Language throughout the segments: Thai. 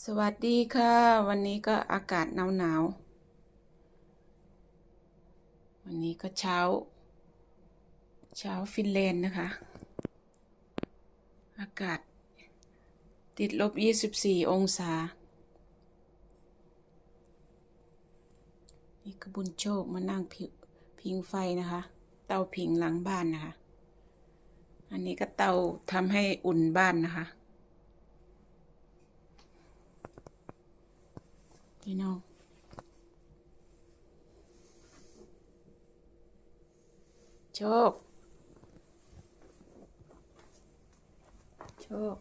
สวัสดีค่ะ วันนี้ก็อากาศหนาวหนาววันนี้ก็เช้า เช้าฟินแลนด์นะคะ อากาศ ติดลบ 24 องศา นี่ก็บุญโชคมานั่งพิพิงไฟนะคะ เตาผิงหลังบ้านนะคะ อันนี้ก็เตาทำให้อุ่นบ้านนะคะ พี่น้องโชค โชค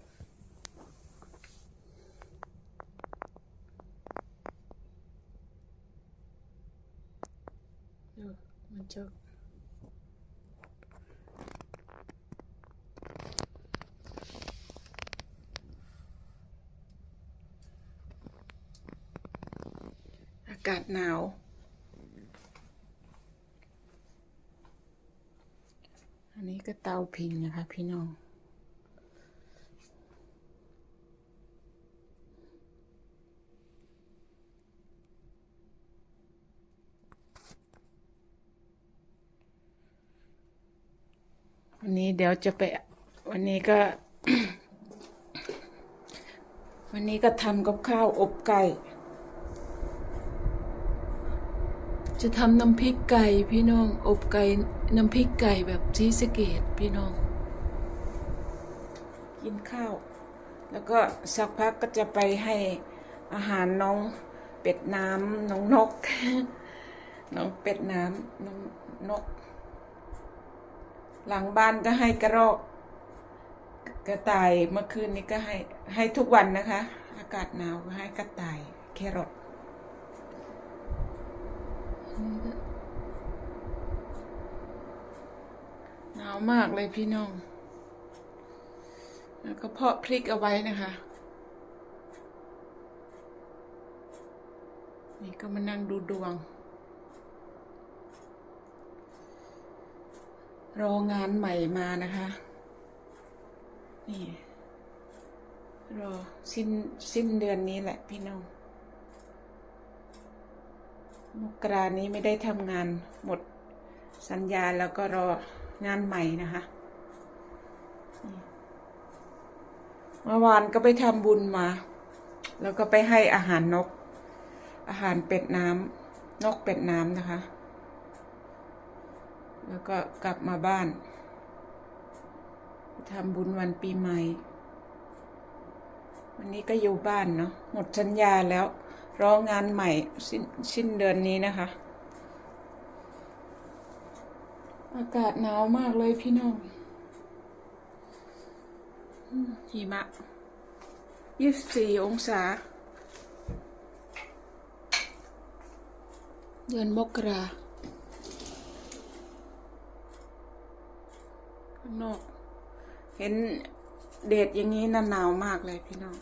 ดูมันโชค อากาศหนาว อันนี้ก็เตาผิงนะคะพี่น้องวันนี้เดี๋ยวจะไปวันนี้ก็ วันนี้ก็ทำกับข้าวอบไก่ จะทำน้ำพริกไก่พี่น้อง อบไก่น้ำพริกไก่แบบซีสเกตพี่น้อง กินข้าว แล้วก็สักพักก็จะไปให้อาหารน้องเป็ดน้ำน้องนก น้องเป็ดน้ำน้องนก หลังบ้านก็ให้กระรอก กระต่ายเมื่อคืนนี้ก็ให้ให้ทุกวันนะคะ อากาศหนาวก็ให้กระต่ายแครอท หนาวมากเลยพี่น้อง แล้วก็เพาะพริกเอาไว้นะคะ นี่ก็มานั่งดูดวง รองานใหม่มานะคะ นี่ รอสิ้นสิ้นเดือนนี้แหละพี่น้อง มกรานี้ไม่ได้ทำงานหมดสัญญาแล้วก็รองานใหม่นะคะ เมื่อวานก็ไปทำบุญมา แล้วก็ไปให้อาหารนก อาหารเป็ดน้ำนกเป็ดน้ำนะคะ แล้วก็กลับมาบ้านทำบุญวันปีใหม่ วันนี้ก็อยู่บ้านเนาะหมดสัญญาแล้ว รองานใหม่สิ้นสิ้นเดือนนี้นะคะ อากาศหนาวมากเลยพี่น้องอืมหิมะยี่สิบสี่องศา เดือนมกราข้างนอก เห็นเดดอย่างนี้น่าหนาวมากเลยพี่น้อง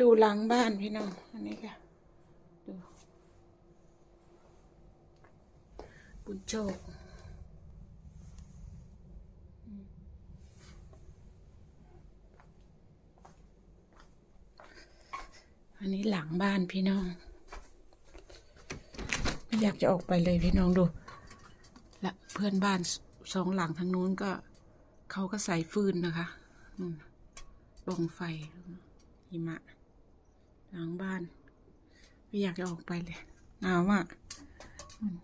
ดูหลังบ้านพี่น้อง อันนี้ค่ะ ดู บุญโชคอันนี้หลังบ้านพี่น้อง ไม่อยากจะออกไปเลยพี่น้องดู และเพื่อนบ้านสองหลังทางนู้นก็ เขาก็ใส่ฟืนนะคะอืมลงไฟหิมะ หลังบ้าน ไม่อยากจะออกไปเลยหนาวมากอืม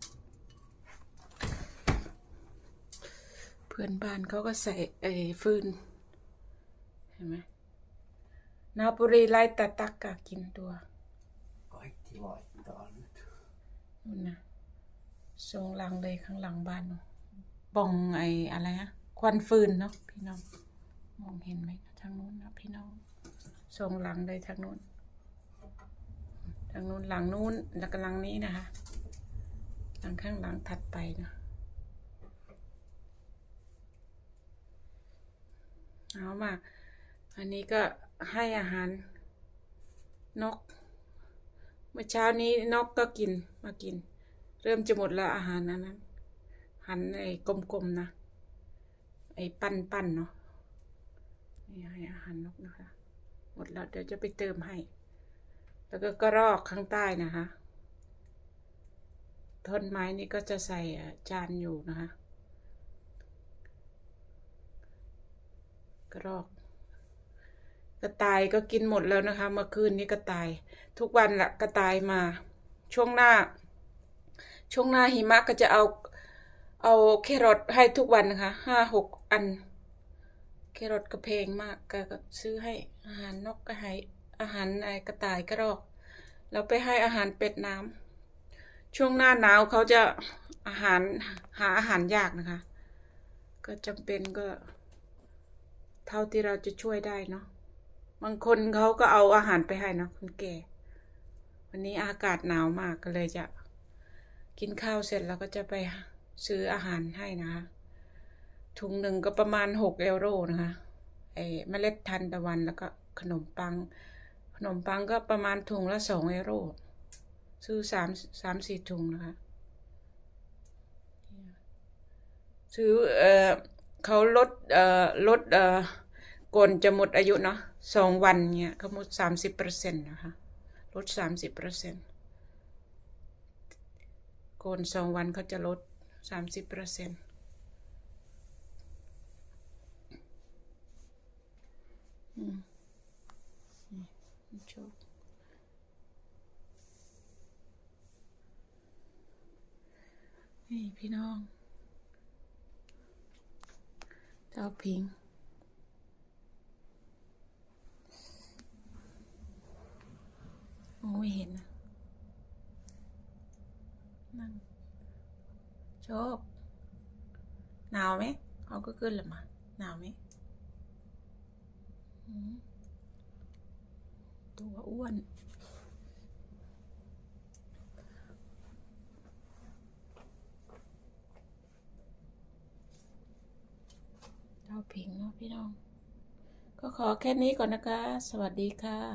เพื่อนบ้านเขาก็ใส่เออฟืน เห็นไหมนาปุรีไล่ตะตักกะกินตัว Kaikki laittaa nyt. นู่นนะทรงหลังเลยข้างหลังบ้านเนอะปล่องไอ้อะไรนะควันฟืนเนาะพี่น้อง มองเห็นไหมทางนู้นนะพี่น้องทรงหลังเลยทางนู้น ทางนู้นหลังนู้นแล้วก็หลังนี้นะคะ หลังข้างหลังถัดไปนะเอามาอันนี้ก็ให้อาหารนก เมื่อเช้านี้นกก็กินมากิน เริ่มจะหมดแล้วอาหารนั้นนั้นหันไอ้กลมๆนะ ไอ้ปั้นๆเนาะนี่ให้อาหารนกนะคะ หมดแล้วเดี๋ยวจะไปเติมให้ แล้วก็กระรอกข้างใต้นะคะท่อนไม้นี่ก็จะใส่จานอยู่นะคะกระรอก กระต่ายก็กินหมดแล้วนะคะ เมื่อคืนนี้กระต่าย ทุกวันละกระต่ายมา ช่วงหน้า ช่วงหน้าหิมะก็จะเอาเอาแครอทให้ทุกวันนะคะห้าหกอัน แครอทก็แพงมากก็ก็ซื้อให้อาหารนกก็ให้ อาหารกระต่ายกระรอกแล้วไปให้อาหารเป็ดน้ำช่วงหน้าหนาวเขาจะอาหารหาอาหารยากนะคะ ก็จำเป็นก็ เท่าที่เราจะช่วยได้เนาะบางคนเขาก็เอาอาหารไปให้เนาะคนแก่ วันนี้อากาศหนาวมากก็เลยจะกินข้าวเสร็จแล้วก็จะไปซื้ออาหารให้นะคะถุงหนึ่งก็ประมาณหกเอโรนะคะไอ้เมล็ดทานตะวันแล้วก็ขนมปัง ขนมปังก็ประมาณถุงละสองเอโรซื้อสามสามสี่ถุงนะคะ ซื้อเอ่อเขาลดเอ่อลดเอ่อก่อนจะหมดอายุเนาะสองวันเนี่ยเขาลดสามสิบเปอร์เซ็นต์นะคะ ลดสามสิบเปอร์เซ็นต์ก่อนสองวันเขาจะลดสามสิบเปอร์เซ็นต์อืม นี่โชคนี่พี่น้อง เจ้าพิง โอ้ไม่เห็นนะนั่งโชคหนาวไหม เขาก็ขึ้นแล้วมา หนาวไหมอืม ตัวอ้วน เราผิงเนาะพี่น้อง ก็ขอแค่นี้ก่อนนะคะ สวัสดีค่ะ